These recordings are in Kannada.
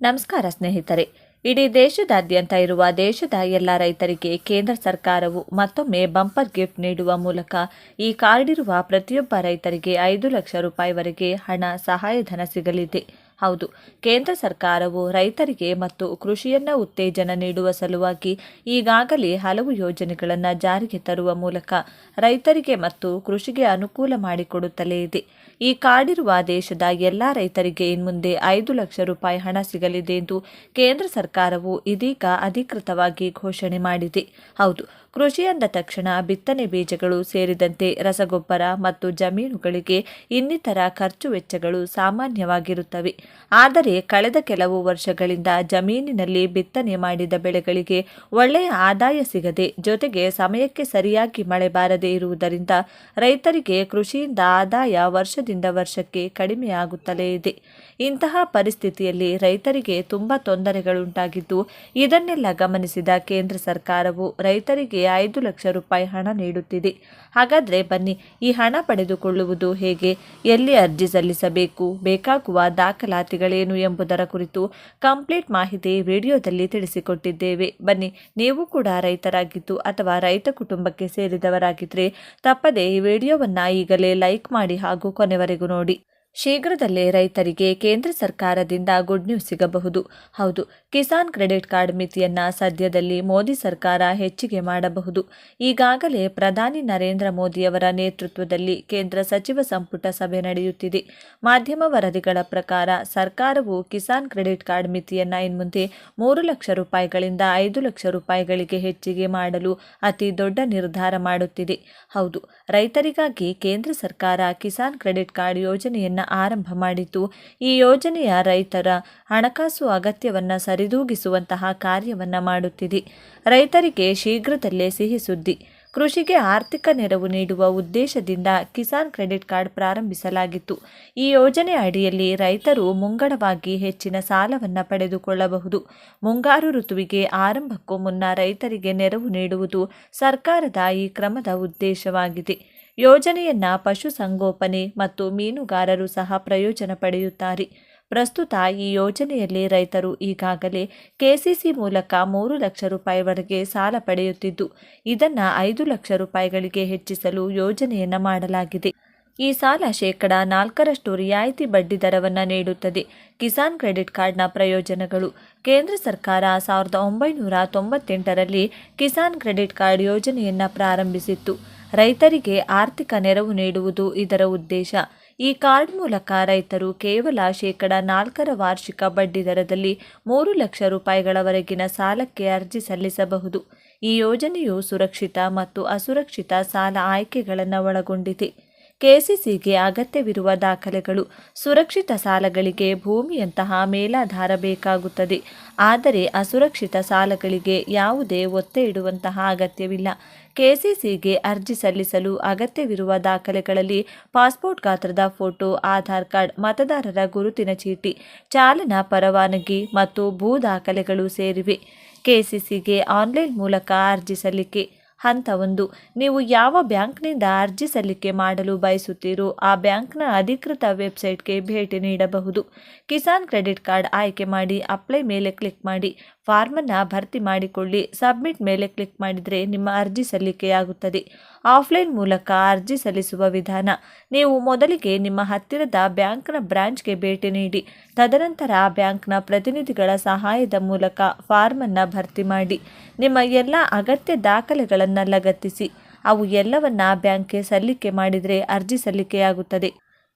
ನಮಸ್ಕಾರ ಸ್ನೇಹಿತರೆ. ಇಡೀ ದೇಶದಾದ್ಯಂತ ಇರುವ ದೇಶದ ಎಲ್ಲ ರೈತರಿಗೆ ಕೇಂದ್ರ ಸರ್ಕಾರವು ಮತ್ತೊಮ್ಮೆ ಬಂಪರ್ ಗಿಫ್ಟ್ ನೀಡುವ ಮೂಲಕ ಈ ಕಾರ್ಡ್ ಇರುವ ಪ್ರತಿಯೊಬ್ಬ ರೈತರಿಗೆ ಐದು ಲಕ್ಷ ರೂಪಾಯಿವರೆಗೆ ಹಣ ಸಹಾಯಧನ ಸಿಗಲಿದೆ. ಹೌದು. ಕೇಂದ್ರ ಸರ್ಕಾರವು ರೈತರಿಗೆ ಮತ್ತು ಕೃಷಿಯನ್ನ ಉತ್ತೇಜನ ನೀಡುವ ಸಲುವಾಗಿ ಈಗಾಗಲೇ ಹಲವು ಯೋಜನೆಗಳನ್ನು ಜಾರಿಗೆ ತರುವ ಮೂಲಕ ರೈತರಿಗೆ ಮತ್ತು ಕೃಷಿಗೆ ಅನುಕೂಲ ಮಾಡಿಕೊಡುತ್ತಲೇ ಇದೆ. ಈ ಕಾಡಿರುವ ದೇಶದ ಎಲ್ಲ ರೈತರಿಗೆ ಇನ್ಮುಂದೆ ಐದು ಲಕ್ಷ ರೂಪಾಯಿ ಹಣ ಸಿಗಲಿದೆ ಎಂದು ಕೇಂದ್ರ ಸರ್ಕಾರವು ಇದೀಗ ಅಧಿಕೃತವಾಗಿ ಘೋಷಣೆ ಮಾಡಿದೆ. ಹೌದು. ಕೃಷಿ ಅಂದ ತಕ್ಷಣ ಬಿತ್ತನೆ ಬೀಜಗಳು ಸೇರಿದಂತೆ ರಸಗೊಬ್ಬರ ಮತ್ತು ಜಮೀನುಗಳಿಗೆ ಇನ್ನಿತರ ಖರ್ಚು ವೆಚ್ಚಗಳು ಸಾಮಾನ್ಯವಾಗಿರುತ್ತವೆ. ಆದರೆ ಕಳೆದ ಕೆಲವು ವರ್ಷಗಳಿಂದ ಜಮೀನಿನಲ್ಲಿ ಬಿತ್ತನೆ ಮಾಡಿದ ಬೆಳೆಗಳಿಗೆ ಒಳ್ಳೆಯ ಆದಾಯ ಸಿಗದೆ ಜೊತೆಗೆ ಸಮಯಕ್ಕೆ ಸರಿಯಾಗಿ ಮಳೆ ಬಾರದೇ ಇರುವುದರಿಂದ ರೈತರಿಗೆ ಕೃಷಿಯಿಂದ ಆದಾಯ ವರ್ಷದಿಂದ ವರ್ಷಕ್ಕೆ ಕಡಿಮೆಯಾಗುತ್ತಲೇ ಇದೆ. ಇಂತಹ ಪರಿಸ್ಥಿತಿಯಲ್ಲಿ ರೈತರಿಗೆ ತುಂಬ ತೊಂದರೆಗಳುಂಟಾಗಿದ್ದು ಇದನ್ನೆಲ್ಲ ಗಮನಿಸಿದ ಕೇಂದ್ರ ಸರ್ಕಾರವು ರೈತರಿಗೆ ಐದು ಲಕ್ಷ ರೂಪಾಯಿ ಹಣ ನೀಡುತ್ತಿದೆ. ಹಾಗಾದರೆ ಬನ್ನಿ, ಈ ಹಣ ಪಡೆದುಕೊಳ್ಳುವುದು ಹೇಗೆ? ಎಲ್ಲಿ ಅರ್ಜಿ ಸಲ್ಲಿಸಬೇಕು? ಬೇಕಾಗುವ ದಾಖಲಾತಿಗಳೇನು ಎಂಬುದರ ಕುರಿತು ಕಂಪ್ಲೀಟ್ ಮಾಹಿತಿ ವಿಡಿಯೋದಲ್ಲಿ ತಿಳಿಸಿಕೊಟ್ಟಿದ್ದೇವೆ. ಬನ್ನಿ, ನೀವು ಕೂಡ ರೈತರಾಗಿದ್ದು ಅಥವಾ ರೈತ ಕುಟುಂಬಕ್ಕೆ ಸೇರಿದವರಾಗಿದ್ದರೆ ತಪ್ಪದೇ ಈ ವಿಡಿಯೋವನ್ನು ಈಗಲೇ ಲೈಕ್ ಮಾಡಿ ಹಾಗೂ ಕೊನೆವರೆಗೂ ನೋಡಿ. ಶೀಘ್ರದಲ್ಲೇ ರೈತರಿಗೆ ಕೇಂದ್ರ ಸರ್ಕಾರದಿಂದ ಗುಡ್ ನ್ಯೂಸ್ ಸಿಗಬಹುದು. ಹೌದು, ಕಿಸಾನ್ ಕ್ರೆಡಿಟ್ ಕಾರ್ಡ್ ಮಿತಿಯನ್ನ ಸದ್ಯದಲ್ಲಿ ಮೋದಿ ಸರ್ಕಾರ ಹೆಚ್ಚಿಗೆ ಮಾಡಬಹುದು. ಈಗಾಗಲೇ ಪ್ರಧಾನಿ ನರೇಂದ್ರ ಮೋದಿಯವರ ನೇತೃತ್ವದಲ್ಲಿ ಕೇಂದ್ರ ಸಚಿವ ಸಂಪುಟ ಸಭೆ ನಡೆಯುತ್ತಿದೆ. ಮಾಧ್ಯಮ ವರದಿಗಳ ಪ್ರಕಾರ ಸರ್ಕಾರವು ಕಿಸಾನ್ ಕ್ರೆಡಿಟ್ ಕಾರ್ಡ್ ಮಿತಿಯನ್ನ ಇನ್ಮುಂದೆ ಮೂರು ಲಕ್ಷ ರೂಪಾಯಿಗಳಿಂದ ಐದು ಲಕ್ಷ ರೂಪಾಯಿಗಳಿಗೆ ಹೆಚ್ಚಿಗೆ ಮಾಡಲು ಅತಿ ದೊಡ್ಡ ನಿರ್ಧಾರ ಮಾಡುತ್ತಿದೆ. ಹೌದು, ರೈತರಿಗಾಗಿ ಕೇಂದ್ರ ಸರ್ಕಾರ ಕಿಸಾನ್ ಕ್ರೆಡಿಟ್ ಕಾರ್ಡ್ ಯೋಜನೆಯನ್ನು ಆರಂಭ ಮಾಡಿತು. ಈ ಯೋಜನೆಯ ರೈತರ ಹಣಕಾಸು ಅಗತ್ಯವನ್ನು ಸರಿದೂಗಿಸುವಂತಹ ಕಾರ್ಯವನ್ನು ಮಾಡುತ್ತಿದೆ. ರೈತರಿಗೆ ಶೀಘ್ರದಲ್ಲೇ ಸಿಹಿ ಸುದ್ದಿ. ಕೃಷಿಗೆ ಆರ್ಥಿಕ ನೆರವು ನೀಡುವ ಉದ್ದೇಶದಿಂದ ಕಿಸಾನ್ ಕ್ರೆಡಿಟ್ ಕಾರ್ಡ್ ಪ್ರಾರಂಭಿಸಲಾಗಿತ್ತು. ಈ ಯೋಜನೆ ಅಡಿಯಲ್ಲಿ ರೈತರು ಮುಂಗಡವಾಗಿ ಹೆಚ್ಚಿನ ಸಾಲವನ್ನು ಪಡೆದುಕೊಳ್ಳಬಹುದು. ಮುಂಗಾರು ಋತುವಿಗೆ ಆರಂಭಕ್ಕೂ ಮುನ್ನ ರೈತರಿಗೆ ನೆರವು ನೀಡುವುದು ಸರ್ಕಾರದ ಈ ಕ್ರಮದ ಉದ್ದೇಶವಾಗಿದೆ. ಯೋಜನೆಯನ್ನ ಪಶುಸಂಗೋಪನೆ ಮತ್ತು ಮೀನುಗಾರರು ಸಹ ಪ್ರಯೋಜನ ಪಡೆಯುತ್ತಾರೆ. ಪ್ರಸ್ತುತ ಈ ಯೋಜನೆಯಲ್ಲಿ ರೈತರು ಈಗಾಗಲೇ ಕೆಸಿಸಿ ಮೂಲಕ ಮೂರು ಲಕ್ಷ ರೂಪಾಯಿವರೆಗೆ ಸಾಲ ಪಡೆಯುತ್ತಿದ್ದು, ಇದನ್ನು ಐದು ಲಕ್ಷ ರೂಪಾಯಿಗಳಿಗೆ ಹೆಚ್ಚಿಸಲು ಯೋಜನೆಯನ್ನು ಮಾಡಲಾಗಿದೆ. ಈ ಸಾಲ ಶೇಕಡ ನಾಲ್ಕರಷ್ಟು ರಿಯಾಯಿತಿ ಬಡ್ಡಿ ದರವನ್ನು ನೀಡುತ್ತದೆ. ಕಿಸಾನ್ ಕ್ರೆಡಿಟ್ ಕಾರ್ಡ್ನ ಪ್ರಯೋಜನಗಳು. ಕೇಂದ್ರ ಸರ್ಕಾರ ಸಾವಿರದ ಒಂಬೈನೂರ ತೊಂಬತ್ತೆಂಟರಲ್ಲಿ ಕಿಸಾನ್ ಕ್ರೆಡಿಟ್ ಕಾರ್ಡ್ ಯೋಜನೆಯನ್ನು ಪ್ರಾರಂಭಿಸಿತ್ತು. ರೈತರಿಗೆ ಆರ್ಥಿಕ ನೆರವು ನೀಡುವುದು ಇದರ ಉದ್ದೇಶ. ಈ ಕಾರ್ಡ್ ಮೂಲಕ ರೈತರು ಕೇವಲ ಶೇಕಡ ನಾಲ್ಕರ ವಾರ್ಷಿಕ ಬಡ್ಡಿ ದರದಲ್ಲಿ ಮೂರು ಲಕ್ಷ ರೂಪಾಯಿಗಳವರೆಗಿನ ಸಾಲಕ್ಕೆ ಅರ್ಜಿ ಸಲ್ಲಿಸಬಹುದು. ಈ ಯೋಜನೆಯು ಸುರಕ್ಷಿತ ಮತ್ತು ಅಸುರಕ್ಷಿತ ಸಾಲ ಆಯ್ಕೆಗಳನ್ನು ಒಳಗೊಂಡಿದೆ. ಕೆಸಿಸಿಗೆ ಅಗತ್ಯವಿರುವ ದಾಖಲೆಗಳು ಸುರಕ್ಷಿತ ಸಾಲಗಳಿಗೆ ಭೂಮಿಯಂತಹ ಮೇಲಾಧಾರ ಬೇಕಾಗುತ್ತದೆ. ಆದರೆ ಅಸುರಕ್ಷಿತ ಸಾಲಗಳಿಗೆ ಯಾವುದೇ ಒತ್ತೆ ಇಡುವಂತಹ ಅಗತ್ಯವಿಲ್ಲ. ಕೆಸಿಸಿಗೆ ಅರ್ಜಿ ಸಲ್ಲಿಸಲು ಅಗತ್ಯವಿರುವ ದಾಖಲೆಗಳಲ್ಲಿ ಪಾಸ್ಪೋರ್ಟ್ ಗಾತ್ರದ ಫೋಟೋ, ಆಧಾರ್ ಕಾರ್ಡ್, ಮತದಾರರ ಗುರುತಿನ ಚೀಟಿ, ಚಾಲನಾ ಪರವಾನಗಿ ಮತ್ತು ಭೂ ದಾಖಲೆಗಳು ಸೇರಿವೆ. ಕೆಸಿಸಿಗೆ ಆನ್ಲೈನ್ ಮೂಲಕ ಅರ್ಜಿ ಸಲ್ಲಿಕೆ ಹಂತ ಒಂದು. ನೀವು ಯಾವ ಬ್ಯಾಂಕ್ನಿಂದ ಅರ್ಜಿ ಸಲ್ಲಿಕೆ ಮಾಡಲು ಬಯಸುತ್ತೀರೋ ಆ ಬ್ಯಾಂಕ್ನ ಅಧಿಕೃತ ವೆಬ್ಸೈಟ್ಗೆ ಭೇಟಿ ನೀಡಬಹುದು. ಕಿಸಾನ್ ಕ್ರೆಡಿಟ್ ಕಾರ್ಡ್ ಆಯ್ಕೆ ಮಾಡಿ ಅಪ್ಲೈ ಮೇಲೆ ಕ್ಲಿಕ್ ಮಾಡಿ. ಫಾರ್ಮನ್ನು ಭರ್ತಿ ಮಾಡಿಕೊಳ್ಳಿ. ಸಬ್ಮಿಟ್ ಮೇಲೆ ಕ್ಲಿಕ್ ಮಾಡಿದರೆ ನಿಮ್ಮ ಅರ್ಜಿ ಸಲ್ಲಿಕೆಯಾಗುತ್ತದೆ. ಆಫ್ಲೈನ್ ಮೂಲಕ ಅರ್ಜಿ ಸಲ್ಲಿಸುವ ವಿಧಾನ. ನೀವು ಮೊದಲಿಗೆ ನಿಮ್ಮ ಹತ್ತಿರದ ಬ್ಯಾಂಕ್ನ ಬ್ರಾಂಚ್ಗೆ ಭೇಟಿ ನೀಡಿ. ತದನಂತರ ಬ್ಯಾಂಕ್ನ ಪ್ರತಿನಿಧಿಗಳ ಸಹಾಯದ ಮೂಲಕ ಫಾರ್ಮನ್ನು ಭರ್ತಿ ಮಾಡಿ. ನಿಮ್ಮ ಎಲ್ಲ ಅಗತ್ಯ ದಾಖಲೆಗಳನ್ನು ಲಗತ್ತಿಸಿ. ಅವು ಎಲ್ಲವನ್ನ ಬ್ಯಾಂಕ್ಗೆ ಸಲ್ಲಿಕೆ ಮಾಡಿದರೆ ಅರ್ಜಿ ಸಲ್ಲಿಕೆಯಾಗುತ್ತದೆ.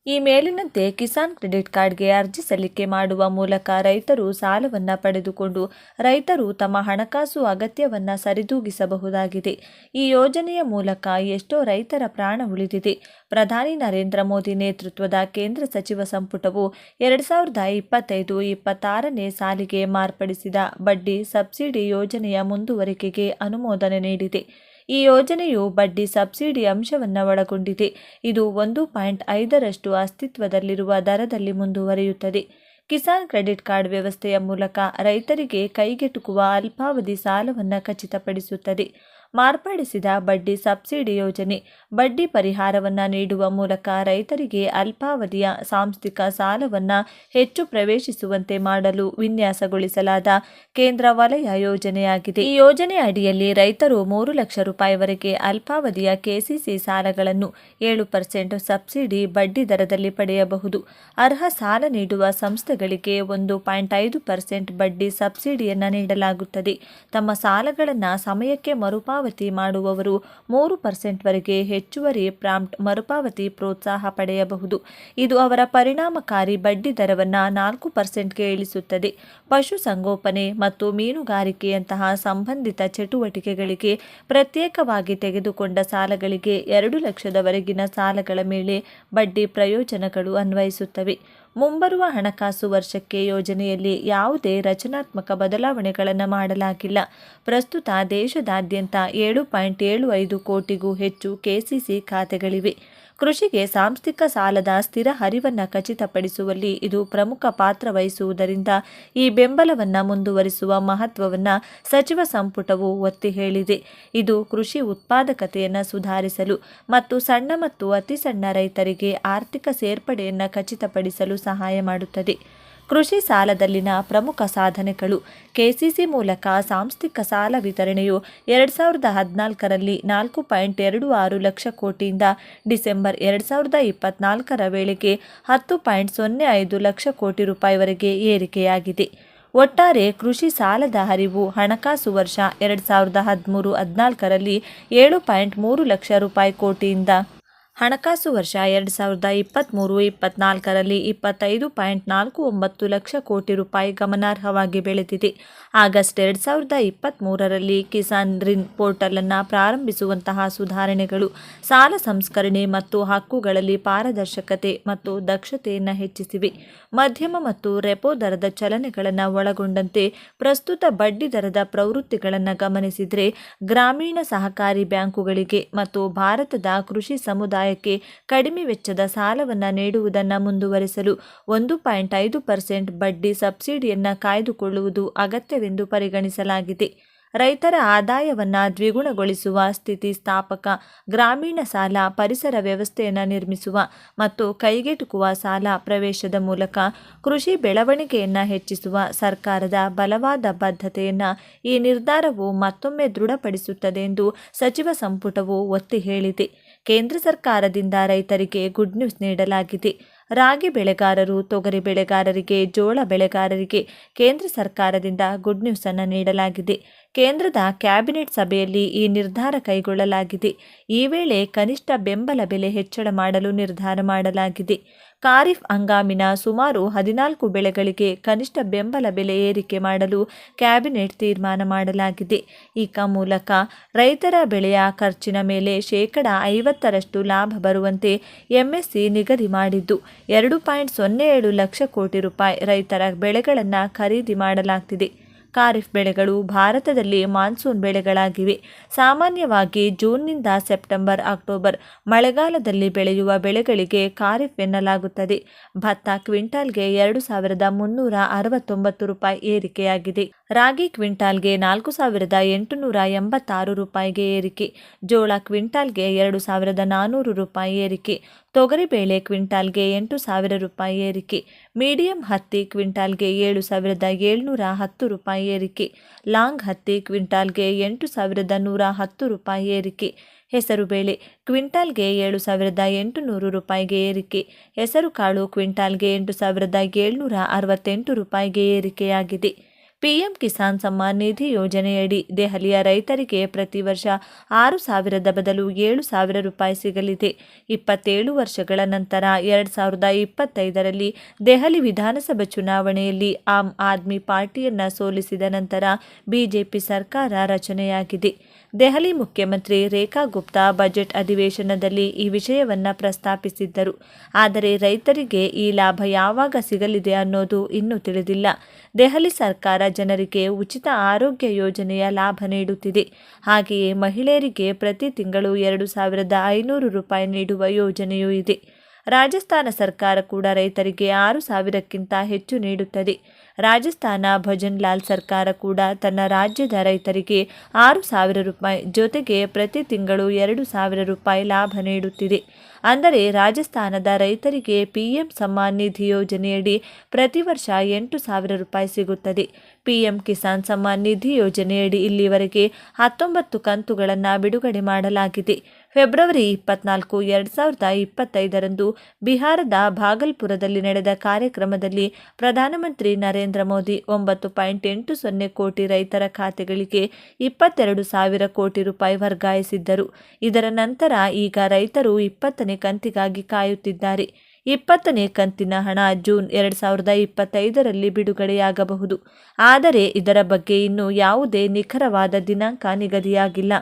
ಈ ಮೇಲಿನಂತೆ ಕಿಸಾನ್ ಕ್ರೆಡಿಟ್ ಕಾರ್ಡ್ಗೆ ಅರ್ಜಿ ಸಲ್ಲಿಕೆ ಮಾಡುವ ಮೂಲಕ ರೈತರು ಸಾಲವನ್ನು ಪಡೆದುಕೊಂಡು ರೈತರು ತಮ್ಮ ಹಣಕಾಸು ಅಗತ್ಯವನ್ನು ಸರಿದೂಗಿಸಬಹುದಾಗಿದೆ. ಈ ಯೋಜನೆಯ ಮೂಲಕ ಎಷ್ಟೋ ರೈತರ ಪ್ರಾಣ ಉಳಿದಿದೆ. ಪ್ರಧಾನಿ ನರೇಂದ್ರ ಮೋದಿ ನೇತೃತ್ವದ ಕೇಂದ್ರ ಸಚಿವ ಸಂಪುಟವು ಎರಡು ಸಾವಿರದ ಇಪ್ಪತ್ತೈದು ಇಪ್ಪತ್ತಾರನೇ ಸಾಲಿಗೆ ಮಾರ್ಪಡಿಸಿದ ಬಡ್ಡಿ ಸಬ್ಸಿಡಿ ಯೋಜನೆಯ ಮುಂದುವರಿಕೆಗೆ ಅನುಮೋದನೆ ನೀಡಿದೆ. ಈ ಯೋಜನೆಯು ಬಡ್ಡಿ ಸಬ್ಸಿಡಿ ಅಂಶವನ್ನು ಒಳಗೊಂಡಿದೆ. ಇದು ಒಂದು ಪಾಯಿಂಟ್ ಐದರಷ್ಟು ಅಸ್ತಿತ್ವದಲ್ಲಿರುವ ದರದಲ್ಲಿ ಮುಂದುವರಿಯುತ್ತದೆ. ಕಿಸಾನ್ ಕ್ರೆಡಿಟ್ ಕಾರ್ಡ್ ವ್ಯವಸ್ಥೆಯ ಮೂಲಕ ರೈತರಿಗೆ ಕೈಗೆಟುಕುವ ಅಲ್ಪಾವಧಿ ಸಾಲವನ್ನು ಖಚಿತಪಡಿಸುತ್ತದೆ. ಮಾರ್ಪಡಿಸಿದ ಬಡ್ಡಿ ಸಬ್ಸಿಡಿ ಯೋಜನೆ. ಬಡ್ಡಿ ಪರಿಹಾರವನ್ನು ನೀಡುವ ಮೂಲಕ ರೈತರಿಗೆ ಅಲ್ಪಾವಧಿಯ ಸಾಂಸ್ಥಿಕ ಸಾಲವನ್ನು ಹೆಚ್ಚು ಪ್ರವೇಶಿಸುವಂತೆ ಮಾಡಲು ವಿನ್ಯಾಸಗೊಳಿಸಲಾದ ಕೇಂದ್ರ ವಲಯ ಯೋಜನೆಯಾಗಿದೆ. ಈ ಯೋಜನೆ ಅಡಿಯಲ್ಲಿ ರೈತರು ಮೂರು ಲಕ್ಷ ರೂಪಾಯಿವರೆಗೆ ಅಲ್ಪಾವಧಿಯ ಕೆಸಿಸಿ ಸಾಲಗಳನ್ನು ಏಳು ಪರ್ಸೆಂಟ್ ಸಬ್ಸಿಡಿ ಬಡ್ಡಿ ದರದಲ್ಲಿ ಪಡೆಯಬಹುದು. ಅರ್ಹ ಸಾಲ ನೀಡುವ ಸಂಸ್ಥೆಗಳಿಗೆ ಒಂದು ಪಾಯಿಂಟ್ ಐದು ಪರ್ಸೆಂಟ್ ಬಡ್ಡಿ ಸಬ್ಸಿಡಿಯನ್ನು ನೀಡಲಾಗುತ್ತದೆ. ತಮ್ಮ ಸಾಲಗಳನ್ನು ಸಮಯಕ್ಕೆ ಮರುಪಾವತಿ ಮಾಡುವವರು ಮೂರು ಪರ್ಸೆಂಟ್ವರೆಗೆ ಹೆಚ್ಚುವರಿ ಪ್ರಾಂಪ್ಟ್ ಮರುಪಾವತಿ ಪ್ರೋತ್ಸಾಹ ಪಡೆಯಬಹುದು. ಇದು ಅವರ ಪರಿಣಾಮಕಾರಿ ಬಡ್ಡಿ ದರವನ್ನು ನಾಲ್ಕು ಪರ್ಸೆಂಟ್ಗೆ ಇಳಿಸುತ್ತದೆ. ಪಶುಸಂಗೋಪನೆ ಮತ್ತು ಮೀನುಗಾರಿಕೆಯಂತಹ ಸಂಬಂಧಿತ ಚಟುವಟಿಕೆಗಳಿಗೆ ಪ್ರತ್ಯೇಕವಾಗಿ ತೆಗೆದುಕೊಂಡ ಸಾಲಗಳಿಗೆ ಎರಡು ಲಕ್ಷದವರೆಗಿನ ಸಾಲಗಳ ಮೇಲೆ ಬಡ್ಡಿ ಪ್ರಯೋಜನಗಳು ಅನ್ವಯಿಸುತ್ತವೆ. ಮುಂಬರುವ ಹಣಕಾಸು ವರ್ಷಕ್ಕೆ ಯೋಜನೆಯಲ್ಲಿ ಯಾವುದೇ ರಚನಾತ್ಮಕ ಬದಲಾವಣೆಗಳನ್ನು ಮಾಡಲಾಗಿಲ್ಲ. ಪ್ರಸ್ತುತ ದೇಶದಾದ್ಯಂತ ಏಳು ಪಾಯಿಂಟ್ ಏಳು ಐದು ಕೋಟಿಗೂ ಹೆಚ್ಚು ಕೆಸಿಸಿ ಖಾತೆಗಳಿವೆ. ಕೃಷಿಗೆ ಸಾಂಸ್ಥಿಕ ಸಾಲದ ಸ್ಥಿರ ಹರಿವನ್ನು ಖಚಿತಪಡಿಸುವಲ್ಲಿ ಇದು ಪ್ರಮುಖ ಪಾತ್ರ ವಹಿಸುವುದರಿಂದ ಈ ಬೆಂಬಲವನ್ನು ಮುಂದುವರಿಸುವ ಮಹತ್ವವನ್ನು ಸಚಿವ ಸಂಪುಟವು ಒತ್ತಿ ಹೇಳಿದೆ. ಇದು ಕೃಷಿ ಉತ್ಪಾದಕತೆಯನ್ನು ಸುಧಾರಿಸಲು ಮತ್ತು ಸಣ್ಣ ಮತ್ತು ಅತಿ ಸಣ್ಣ ರೈತರಿಗೆ ಆರ್ಥಿಕ ಸೇರ್ಪಡೆಯನ್ನು ಖಚಿತಪಡಿಸಲು ಸಹಾಯ ಮಾಡುತ್ತದೆ. ಕೃಷಿ ಸಾಲದಲ್ಲಿನ ಪ್ರಮುಖ ಸಾಧನೆಗಳು ಕೆಸಿಸಿ ಮೂಲಕ ಸಾಂಸ್ಥಿಕ ಸಾಲ ವಿತರಣೆಯು ಎರಡು ಸಾವಿರದ ಹದಿನಾಲ್ಕರಲ್ಲಿ ನಾಲ್ಕು ಪಾಯಿಂಟ್ ಎರಡು ಆರು ಲಕ್ಷ ಕೋಟಿಯಿಂದ ಡಿಸೆಂಬರ್ ಎರಡು ಸಾವಿರದ ಇಪ್ಪತ್ನಾಲ್ಕರ ವೇಳೆಗೆ ಹತ್ತು ಪಾಯಿಂಟ್ ಸೊನ್ನೆ ಐದು ಲಕ್ಷ ಕೋಟಿ ರೂಪಾಯಿವರೆಗೆ ಏರಿಕೆಯಾಗಿದೆ. ಒಟ್ಟಾರೆ ಕೃಷಿ ಸಾಲದ ಹರಿವು ಹಣಕಾಸು ವರ್ಷ ಎರಡು ಸಾವಿರದ ಹದಿಮೂರು ಹದಿನಾಲ್ಕರಲ್ಲಿ ಏಳು ಪಾಯಿಂಟ್ ಮೂರು ಲಕ್ಷ ರೂಪಾಯಿ ಕೋಟಿಯಿಂದ ಹಣಕಾಸು ವರ್ಷ ಎರಡು ಸಾವಿರದ ಇಪ್ಪತ್ತ್ಮೂರು ಇಪ್ಪತ್ನಾಲ್ಕರಲ್ಲಿ ಇಪ್ಪತ್ತೈದು ಪಾಯಿಂಟ್ ನಾಲ್ಕು ಒಂಬತ್ತು ಲಕ್ಷ ಕೋಟಿ ರೂಪಾಯಿ ಗಮನಾರ್ಹವಾಗಿ ಬೆಳೆದಿದೆ. ಆಗಸ್ಟ್ ಎರಡು ಸಾವಿರದ ಇಪ್ಪತ್ತ್ಮೂರರಲ್ಲಿ ಕಿಸಾನ್ ರಿನ್ ಪೋರ್ಟಲನ್ನು ಪ್ರಾರಂಭಿಸುವಂತಹ ಸುಧಾರಣೆಗಳು ಸಾಲ ಸಂಸ್ಕರಣೆ ಮತ್ತು ಹಕ್ಕುಗಳಲ್ಲಿ ಪಾರದರ್ಶಕತೆ ಮತ್ತು ದಕ್ಷತೆಯನ್ನು ಹೆಚ್ಚಿಸಿವೆ. ಮಧ್ಯಮ ಮತ್ತು ರೆಪೋ ದರದ ಚಲನೆಗಳನ್ನು ಒಳಗೊಂಡಂತೆ ಪ್ರಸ್ತುತ ಬಡ್ಡಿ ದರದ ಪ್ರವೃತ್ತಿಗಳನ್ನು ಗಮನಿಸಿದರೆ ಗ್ರಾಮೀಣ ಸಹಕಾರಿ ಬ್ಯಾಂಕುಗಳಿಗೆ ಮತ್ತು ಭಾರತದ ಕೃಷಿ ಸಮುದಾಯಕ್ಕೆ ಕಡಿಮೆ ವೆಚ್ಚದ ಸಾಲವನ್ನು ನೀಡುವುದನ್ನು ಮುಂದುವರಿಸಲು ಒಂದು ಪಾಯಿಂಟ್ ಐದು ಪರ್ಸೆಂಟ್ ಬಡ್ಡಿ ಸಬ್ಸಿಡಿಯನ್ನು ಕಾಯ್ದುಕೊಳ್ಳುವುದು ಅಗತ್ಯವೆಂದು ಪರಿಗಣಿಸಲಾಗಿದೆ. ರೈತರ ಆದಾಯವನ್ನು ದ್ವಿಗುಣಗೊಳಿಸುವ ಸ್ಥಿತಿ ಸ್ಥಾಪಕ ಗ್ರಾಮೀಣ ಸಾಲ ಪರಿಸರ ವ್ಯವಸ್ಥೆಯನ್ನು ನಿರ್ಮಿಸುವ ಮತ್ತು ಕೈಗೆಟುಕುವ ಸಾಲ ಪ್ರವೇಶದ ಮೂಲಕ ಕೃಷಿ ಬೆಳವಣಿಗೆಯನ್ನು ಹೆಚ್ಚಿಸುವ ಸರ್ಕಾರದ ಬಲವಾದ ಬದ್ಧತೆಯನ್ನು ಈ ನಿರ್ಧಾರವು ಮತ್ತೊಮ್ಮೆ ದೃಢಪಡಿಸುತ್ತದೆ ಎಂದು ಸಚಿವ ಸಂಪುಟವು ಒತ್ತಿ ಹೇಳಿದೆ. ಕೇಂದ್ರ ಸರ್ಕಾರದಿಂದ ರೈತರಿಗೆ ಗುಡ್ ನ್ಯೂಸ್ ನೀಡಲಾಗಿದೆ. ರಾಗಿ ಬೆಳೆಗಾರರು, ತೊಗರಿ ಬೆಳೆಗಾರರಿಗೆ, ಜೋಳ ಬೆಳೆಗಾರರಿಗೆ ಕೇಂದ್ರ ಸರ್ಕಾರದಿಂದ ಗುಡ್ ನ್ಯೂಸ್ ಅನ್ನು ನೀಡಲಾಗಿದೆ. ಕೇಂದ್ರದ ಕ್ಯಾಬಿನೆಟ್ ಸಭೆಯಲ್ಲಿ ಈ ನಿರ್ಧಾರ ಕೈಗೊಳ್ಳಲಾಗಿದೆ. ಈ ವೇಳೆ ಕನಿಷ್ಠ ಬೆಂಬಲ ಬೆಲೆ ಹೆಚ್ಚಳ ಮಾಡಲು ನಿರ್ಧಾರ ಮಾಡಲಾಗಿದೆ. ಖಾರಿಫ್ ಹಂಗಾಮಿನ ಸುಮಾರು ಹದಿನಾಲ್ಕು ಬೆಳೆಗಳಿಗೆ ಕನಿಷ್ಠ ಬೆಂಬಲ ಬೆಲೆ ಏರಿಕೆ ಮಾಡಲು ಕ್ಯಾಬಿನೆಟ್ ತೀರ್ಮಾನ ಮಾಡಲಾಗಿದೆ. ಈ ಮೂಲಕ ರೈತರ ಬೆಳೆಯ ಖರ್ಚಿನ ಮೇಲೆ ಶೇಕಡ ಐವತ್ತರಷ್ಟು ಲಾಭ ಬರುವಂತೆ ಎಂಎಸ್ಸಿ ನಿಗದಿ ಮಾಡಿದ್ದು. ಎರಡು ಪಾಯಿಂಟ್ ಸೊನ್ನೆ ಏಳು ಲಕ್ಷ ಕೋಟಿ ರೂಪಾಯಿ ರೈತರ ಬೆಳೆಗಳನ್ನು ಖರೀದಿ ಮಾಡಲಾಗ್ತಿದೆ. ಖಾರಿಫ್ ಬೆಳೆಗಳು ಭಾರತದಲ್ಲಿ ಮಾನ್ಸೂನ್ ಬೆಳೆಗಳಾಗಿವೆ. ಸಾಮಾನ್ಯವಾಗಿ ಜೂನ್ನಿಂದ ಸೆಪ್ಟೆಂಬರ್, ಅಕ್ಟೋಬರ್ ಮಳೆಗಾಲದಲ್ಲಿ ಬೆಳೆಯುವ ಬೆಳೆಗಳಿಗೆ ಖಾರಿಫ್ ಎನ್ನಲಾಗುತ್ತದೆ. ಭತ್ತ ಕ್ವಿಂಟಾಲ್ಗೆ ಎರಡು ಸಾವಿರದ ಮುನ್ನೂರ ಅರವತ್ತೊಂಬತ್ತು ರೂಪಾಯಿ ಏರಿಕೆಯಾಗಿದೆ. ರಾಗಿ ಕ್ವಿಂಟಾಲ್ಗೆ ನಾಲ್ಕು ಸಾವಿರದ ಎಂಟುನೂರ ಎಂಬತ್ತಾರು ರೂಪಾಯಿಗೆ ಏರಿಕೆ. ಜೋಳ ಕ್ವಿಂಟಾಲ್ಗೆ ಎರಡು ಸಾವಿರದ ನಾನ್ನೂರು ರೂಪಾಯಿ ಏರಿಕೆ. ತೊಗರಿಬೇಳೆ ಕ್ವಿಂಟಾಲ್ಗೆ ಎಂಟು ಸಾವಿರ ರೂಪಾಯಿ ಏರಿಕೆ. ಮೀಡಿಯಂ ಹತ್ತಿ ಕ್ವಿಂಟಾಲ್ಗೆ ಏಳು ಸಾವಿರದ ಏಳ್ನೂರ ಹತ್ತು ರೂಪಾಯಿ ಏರಿಕೆ. ಲಾಂಗ್ ಹತ್ತಿ ಕ್ವಿಂಟಾಲ್ಗೆ ಎಂಟು ಸಾವಿರದ ನೂರ ಹತ್ತು ರೂಪಾಯಿ ಏರಿಕೆ. ಹೆಸರುಬೇಳೆ ಕ್ವಿಂಟಾಲ್ಗೆ ಏಳು ಸಾವಿರದ ಎಂಟುನೂರು ರೂಪಾಯಿಗೆ ಏರಿಕೆ. ಹೆಸರುಕಾಳು ಕ್ವಿಂಟಾಲ್ಗೆ ಎಂಟು ಸಾವಿರದ ಏಳ್ನೂರ ಅರವತ್ತೆಂಟು ರೂಪಾಯಿಗೆ ಏರಿಕೆಯಾಗಿದೆ. ಪಿಎಂ ಕಿಸಾನ್ ಸಮ್ಮಾನ್ ನಿಧಿ ಯೋಜನೆಯಡಿ ದೆಹಲಿಯ ರೈತರಿಗೆ ಪ್ರತಿ ವರ್ಷ ಆರು ಸಾವಿರದ ಬದಲು ಏಳು ಸಾವಿರ ರೂಪಾಯಿ ಸಿಗಲಿದೆ. ಇಪ್ಪತ್ತೇಳು ವರ್ಷಗಳ ನಂತರ ಎರಡು ಸಾವಿರದ ಇಪ್ಪತ್ತೈದರಲ್ಲಿ ದೆಹಲಿ ವಿಧಾನಸಭಾ ಚುನಾವಣೆಯಲ್ಲಿ ಆಮ್ ಆದ್ಮಿ ಪಾರ್ಟಿಯನ್ನು ಸೋಲಿಸಿದ ನಂತರ ಬಿಜೆಪಿ ಸರ್ಕಾರ ರಚನೆಯಾಗಿದೆ. ದೆಹಲಿ ಮುಖ್ಯಮಂತ್ರಿ ರೇಖಾ ಗುಪ್ತಾ ಬಜೆಟ್ ಅಧಿವೇಶನದಲ್ಲಿ ಈ ವಿಷಯವನ್ನು ಪ್ರಸ್ತಾಪಿಸಿದ್ದರು. ಆದರೆ ರೈತರಿಗೆ ಈ ಲಾಭ ಯಾವಾಗ ಸಿಗಲಿದೆ ಅನ್ನೋದು ಇನ್ನೂ ತಿಳಿದಿಲ್ಲ. ದೆಹಲಿ ಸರ್ಕಾರ ಜನರಿಗೆ ಉಚಿತ ಆರೋಗ್ಯ ಯೋಜನೆಯ ಲಾಭ ನೀಡುತ್ತಿದೆ. ಹಾಗೆಯೇ ಮಹಿಳೆಯರಿಗೆ ಪ್ರತಿ ತಿಂಗಳು ಎರಡು ಸಾವಿರದ ಐನೂರು ರೂಪಾಯಿ ನೀಡುವ ಯೋಜನೆಯೂ ಇದೆ. ರಾಜಸ್ಥಾನ ಸರ್ಕಾರ ಕೂಡ ರೈತರಿಗೆ ಆರು ಸಾವಿರಕ್ಕಿಂತ ಹೆಚ್ಚು ನೀಡುತ್ತದೆ. ರಾಜಸ್ಥಾನ ಭಜನ್ ಲಾಲ್ ಸರ್ಕಾರ ಕೂಡ ತನ್ನ ರಾಜ್ಯದ ರೈತರಿಗೆ ಆರು ಸಾವಿರ ರೂಪಾಯಿ ಜೊತೆಗೆ ಪ್ರತಿ ತಿಂಗಳು ಎರಡು ಸಾವಿರ ರೂಪಾಯಿ ಲಾಭ ನೀಡುತ್ತಿದೆ. ಅಂದರೆ ರಾಜಸ್ಥಾನದ ರೈತರಿಗೆ ಪಿಎಂ ಸಮ್ಮಾನ್ ನಿಧಿ ಯೋಜನೆಯಡಿ ಪ್ರತಿ ವರ್ಷ ಎಂಟು ಸಾವಿರ ರೂಪಾಯಿ ಸಿಗುತ್ತದೆ. ಪಿಎಂ ಕಿಸಾನ್ ಸಮ್ಮಾನ್ ನಿಧಿ ಯೋಜನೆಯಡಿ ಇಲ್ಲಿವರೆಗೆ ಹತ್ತೊಂಬತ್ತು ಕಂತುಗಳನ್ನು ಬಿಡುಗಡೆ ಮಾಡಲಾಗಿದೆ. ಫೆಬ್ರವರಿ ಇಪ್ಪತ್ನಾಲ್ಕು, ಎರಡು ಸಾವಿರದ ಇಪ್ಪತ್ತೈದರಂದು ಬಿಹಾರದ ಭಾಗಲ್ಪುರದಲ್ಲಿ ನಡೆದ ಕಾರ್ಯಕ್ರಮದಲ್ಲಿ ಪ್ರಧಾನಮಂತ್ರಿ ನರೇಂದ್ರ ಮೋದಿ ಒಂಬತ್ತು ಪಾಯಿಂಟ್ ಎಂಟು ಸೊನ್ನೆ ಕೋಟಿ ರೈತರ ಖಾತೆಗಳಿಗೆ ಇಪ್ಪತ್ತೆರಡು ಸಾವಿರ ಕೋಟಿ ರೂಪಾಯಿ ವರ್ಗಾಯಿಸಿದ್ದರು. ಇದರ ನಂತರ ಈಗ ರೈತರು ಇಪ್ಪತ್ತನೇ ಕಂತಿಗಾಗಿ ಕಾಯುತ್ತಿದ್ದಾರೆ. ಇಪ್ಪತ್ತನೇ ಕಂತಿನ ಹಣ ಜೂನ್ ಎರಡು ಸಾವಿರದ ಇಪ್ಪತ್ತೈದರಲ್ಲಿ ಬಿಡುಗಡೆಯಾಗಬಹುದು. ಆದರೆ ಇದರ ಬಗ್ಗೆ ಇನ್ನೂ ಯಾವುದೇ ನಿಖರವಾದ ದಿನಾಂಕ ನಿಗದಿಯಾಗಿಲ್ಲ.